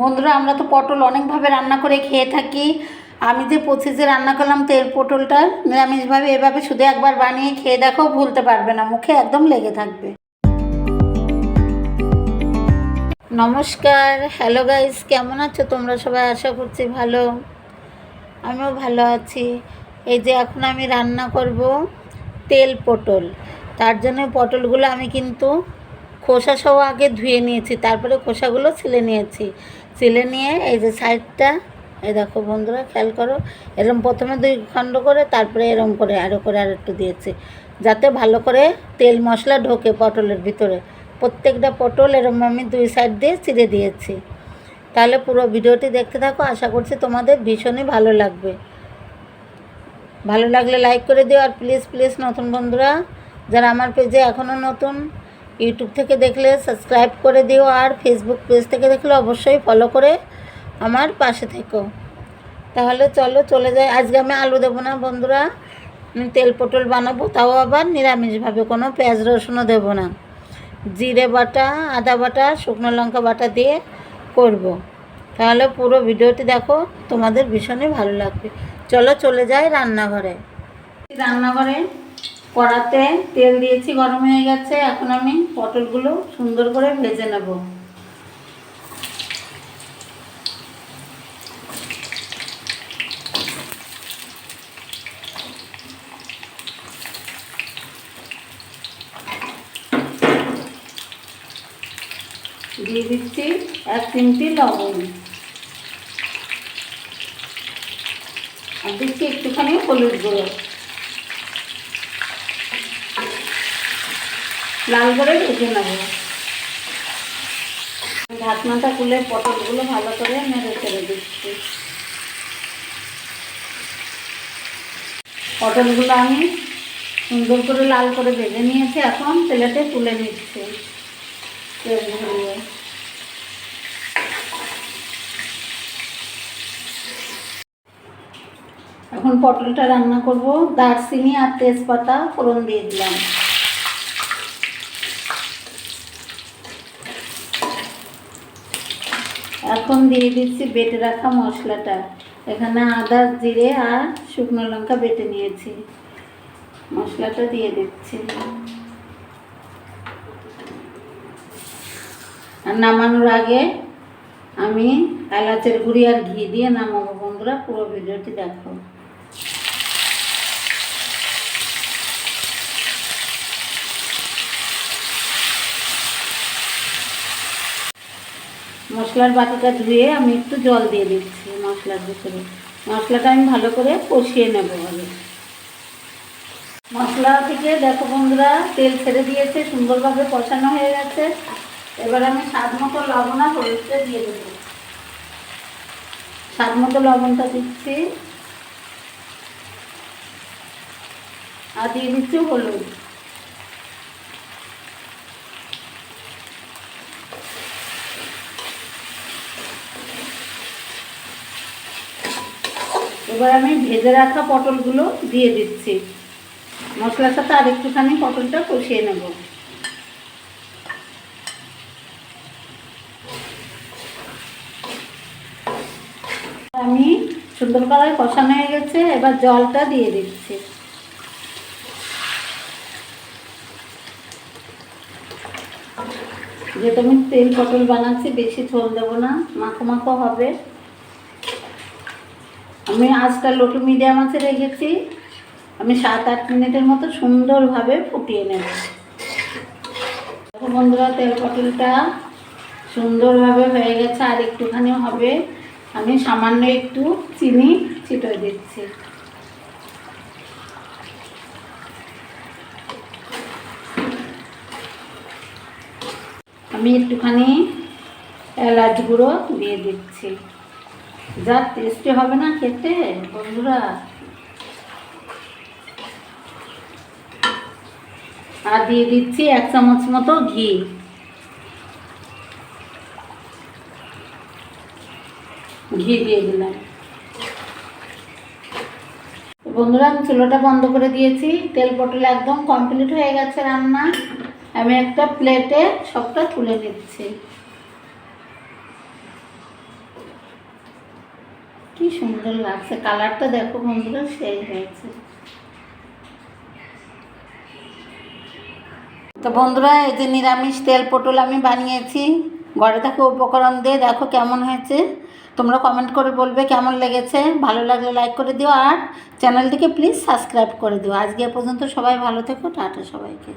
বন্ধুরা, আমরা তো পটল অনেকভাবে রান্না করে খেয়ে থাকি। আমি যে পঁচিশে রান্না করলাম তেল পটলটা, নিরামিষভাবে এভাবে শুধু একবার বানিয়ে খেয়ে দেখো, ভুলতে পারবে না, মুখে একদম লেগে থাকবে। নমস্কার, হ্যালো গাইস, কেমন আছো তোমরা সবাই? আশা করছি ভালো। আমিও ভালো আছি। এই যে এখন আমি রান্না করব তেল পটল। তার জন্য পটলগুলো আমি কিন্তু খোসা সহ আগে ধুয়ে নিয়েছি, তারপরে খোসাগুলো ছিলে নিয়েছি। ছিলে নিয়ে এই যে সাইডটা, এই দেখো বন্ধুরা, খেয়াল করো, এরম প্রথমে দুই খণ্ড করে, তারপরে এরম করে আরও করে, আর একটু দিয়েছি, যাতে ভালো করে তেল মশলা ঢোকে পটলের ভিতরে। প্রত্যেকটা পটল এরম আমি দুই সাইড দিয়ে চিড়ে দিয়েছি। তাহলে পুরো ভিডিওটি দেখতে থাকো, আশা করছি তোমাদের ভীষণই ভালো লাগবে। ভালো লাগলে লাইক করে দিও, আর প্লিজ প্লিজ নতুন বন্ধুরা, যারা আমার পেজে এখনও নতুন ইউটিউব থেকে দেখলে সাবস্ক্রাইব করে দিও আর ফেসবুক পেজ থেকে দেখলে অবশ্যই ফলো করে আমার পাশে থেকো। তাহলে চলো, চলে যাই। আজকে আমি আলু দেবো না বন্ধুরা। তেল পটল বানাবো, তাও আবার নিরামিষভাবে। কোনো পেঁয়াজ রসুনও দেবো না। জিরে বাটা, আদা বাটা, শুকনো লঙ্কা বাটা দিয়ে করব। তাহলে পুরো ভিডিওটি দেখো, তোমাদের ভীষণই ভালো লাগবে। চলো, চলে যাই রান্নাঘরে। রান্নাঘরে কড়াতে তেল দিয়েছি, গরম হয়ে গেছে। এখন আমি পটলগুলো সুন্দর করে ভেজে নেব। দিয়ে দিচ্ছি এক চিমটি লবণ। আর দিচ্ছি একটুখানি হলুদ গুঁড়ো। লাল করে ভেজে নেব। ঢাকনাটা খুলে পটলগুলো ভালো করে নেড়ে ছেড়ে দিচ্ছি। পটলগুলো আমি সুন্দর করে লাল করে ভেজে নিয়েছি, এখন তেলেতে তুলে নিচ্ছি তেল এখন পটলটা রান্না করব, দারচিনি আর তেজপাতা ফোড়ন দিয়ে দিলাম। এখন দিয়ে দিচ্ছি, বেটে রাখা মশলাটা। এখানে আদা, জিরে আর শুকনো লঙ্কা বেটে নিয়েছি। মশলাটা দিয়ে দিচ্ছি। আর নামানোর আগে আমি এলাচের গুঁড়ি আর ঘি দিয়ে নামাবো। বন্ধুরা পুরো ভিডিওটি দেখো। মশলার বাটিটা ধুয়ে আমি একটু জল দিয়ে দিচ্ছি মশলার ভিতরে। মশলাটা আমি ভালো করে কষিয়ে নেব আগে। মশলা থেকে দেখো বন্ধুরা, তেল ছেড়ে দিয়েছে, সুন্দরভাবে কষানো হয়ে গেছে। এবার আমি স্বাদ মতো লবণ আর হলুদটা দিয়ে দেবো। স্বাদ মতো লবণটা দিচ্ছি। আর দিয়ে দিচ্ছি হলুদ। এবার আমি ভেজে রাখা পটলগুলো দিয়ে দিচ্ছি। মশলার সাথে আর একটুখানি পটলটা কষিয়ে নেব। আমি সুন্দর করে কষানো হয়ে গেছে, এবার জলটা দিয়ে দিচ্ছি। যেহেতু আমি তেল পটল বানাচ্ছি, বেশি ঝোল দেবো না, মাখো মাখো হবে। আমি আজটা লোটু মিডিয়াম আছে রেখেছি। আমি সাত আট মিনিটের মতো সুন্দরভাবে ফুটিয়ে নেব। বন্ধুরা, তেল পটলটা সুন্দরভাবে হয়ে গেছে, আর একটুখানি হবে। আমি সামান্য একটু চিনি ছিটিয়ে দিচ্ছি। আমি একটুখানি এলাচ গুঁড়ো দিয়ে দিচ্ছি। যা টেস্টি হবে না খেতে, বন্ধুরা। আর দিয়ে দিচ্ছি এক চামচ মতো ঘি। ঘি দিয়ে দিলাম। বন্ধুরা, আমি চুলোটা বন্ধ করে দিয়েছি। তেল পটল একদম কমপ্লিট হয়ে গেছে রান্না। আমি একটা প্লেটে সবটা তুলে নিচ্ছি। কি সুন্দর লাগছে। কালারটা দেখো বন্ধুরা, সেই হয়েছে। তো বন্ধুরা, এই যে নিরামিষ তেল পটল আমি বানিয়েছি। ঘরে থাকা উপকরণ দিয়ে দেখো কেমন হয়েছে। তোমরা কমেন্ট করে বলবে কেমন লেগেছে। ভালো লাগলে লাইক করে দিও আর চ্যানেলটিকে প্লিজ সাবস্ক্রাইব করে দিও। আজকে পর্যন্ত সবাই ভালো থেকো। টাটা সবাইকে।